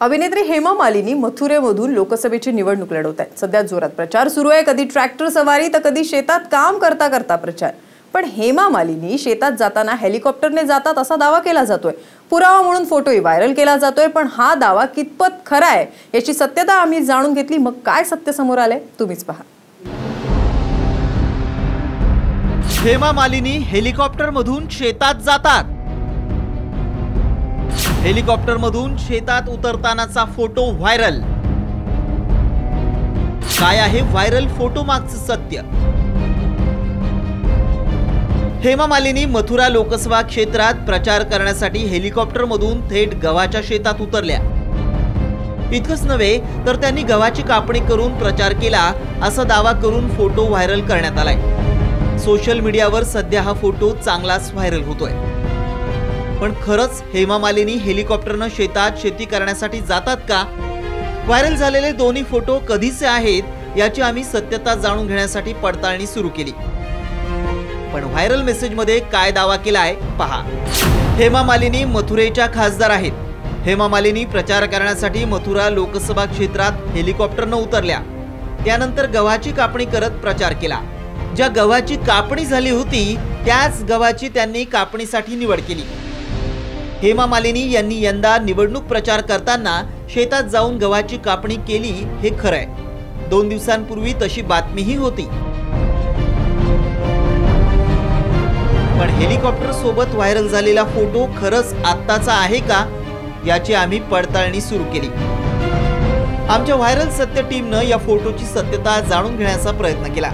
अभिनेत्री हेमा मालिनी मथुरेमधून लोकसभेची निवडणूक लढवत आहेत सध्या जोरात प्रचार सुरू आहे. कधी ट्रॅक्टर सवारी तर कधी शेतात काम करता करता प्रचार. पण हेमा मालिनी शेतात जाताना हेलिकॉप्टरने जातात असा दावा केला जातोय. पुरावा म्हणून फोटोही व्हायरल केला जातोय पण हा दावा कितपत खरा आहे याची सत्यता आम्ही जाणून घेतली. मग काय सत्य समोर आलंय तुम्हीच पहा. हेमा मालिनी हेलिकॉप्टर मधून शेतात जातात. हेलिकॉप्टर मधून शेतात उतरतानाचा फोटो व्हायरल. काय आहे व्हायरल फोटो मागचं सत्य? हेमा मालिनी मथुरा लोकसभा क्षेत्रात प्रचार करण्यासाठी हेलिकॉप्टर मधून थेट गव्हाच्या शेतात उतरल्या. इतकंच नव्हे तर त्यांनी गव्हाची कापणी करून प्रचार केला असा दावा करून फोटो व्हायरल करण्यात आलाय. सोशल मीडियावर सध्या हा फोटो चांगलाच व्हायरल होतोय. पण खरंच हेमा मालिनी हेलिकॉप्टरनं शेतात शेती करण्यासाठी जातात का? व्हायरल झालेले दोन्ही फोटो कधीचे आहेत याची आम्ही सत्यता जाणून घेण्यासाठी पडताळणी सुरू केली. पण व्हायरल मेसेजमध्ये काय दावा केलाय पहा. हेमा मालिनी मथुरेच्या खासदार आहेत. हेमा मालिनी प्रचार करण्यासाठी मथुरा लोकसभा क्षेत्रात हेलिकॉप्टरनं उतरल्या. त्यानंतर गव्हाची कापणी करत प्रचार केला. ज्या गव्हाची कापणी झाली होती त्याच गव्हाची त्यांनी कापणीसाठी निवड केली. हेमा मालिनी यांनी यंदा निवडणूक प्रचार करताना शेतात जाऊन गव्हाची कापणी केली हे खरंय. दोन दिवसांपूर्वी तशी बातमीही होती. पण हेलिकॉप्टर सोबत व्हायरल झालेला फोटो खरंच आत्ताचा आहे का याची आम्ही पडताळणी सुरू केली. आमच्या व्हायरल सत्य टीमनं या फोटोची सत्यता जाणून घेण्याचा प्रयत्न केला.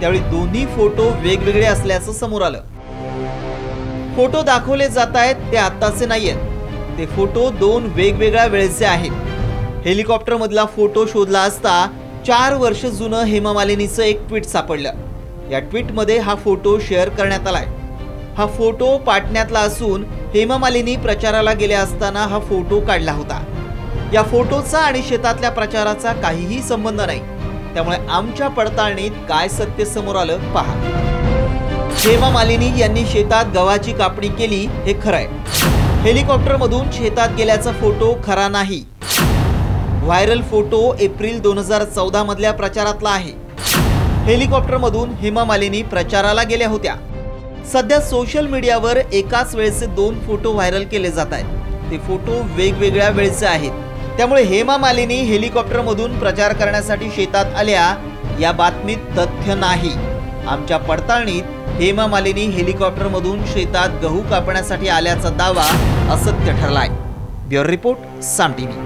त्यावेळी दोन्ही फोटो वेगवेगळे असल्याचं समोर आलं. फोटो दाखवले जात आहेत ते आत्ताचे नाही आहेत ते फोटो दोन वेगवेगळ्या वेळेचे आहेत. हेलिकॉप्टरमधला फोटो शोधला असता चार वर्ष जुनं हेमा मालिनीचं एक ट्विट सापडलं. या ट्विटमध्ये हा फोटो शेअर करण्यात आलाय. हा फोटो पाटण्यातला असून हेमा मालिनी प्रचाराला गेले असताना हा फोटो काढला होता. या फोटोचा आणि शेतातल्या प्रचाराचा काहीही संबंध नाही. त्यामुळे आमच्या पडताळणीत काय सत्य समोर आलं पहा. हेमा मालिनी यांनी शेतात गव्हाची कापणी केली हे खरं हेलिकॉप्टर मधून शेतात गेल्याचा फोटो खरा नाही. व्हायरल फोटो एप्रिल दोन हजार चौदा मधल्या प्रचारातला आहे. हेलिकॉप्टर मधून हेमा मालिनी प्रचाराला गेल्या होत्या. सध्या सोशल मीडियावर एकाच वेळेचे दोन फोटो व्हायरल केले जात आहेत. ते फोटो वेगवेगळ्या वेळेचे आहेत. त्यामुळे हेमा मालिनी हेलिकॉप्टर मधून प्रचार करण्यासाठी शेतात आल्या या बातमीत तथ्य नाही. आमच्या पडताळणीत हेमा मालिनी हेलिकॉप्टर मधून शेतात गहू कापण्यासाठी आल्याचा दावा असत्य ठरलाय. Bureau report Saam TV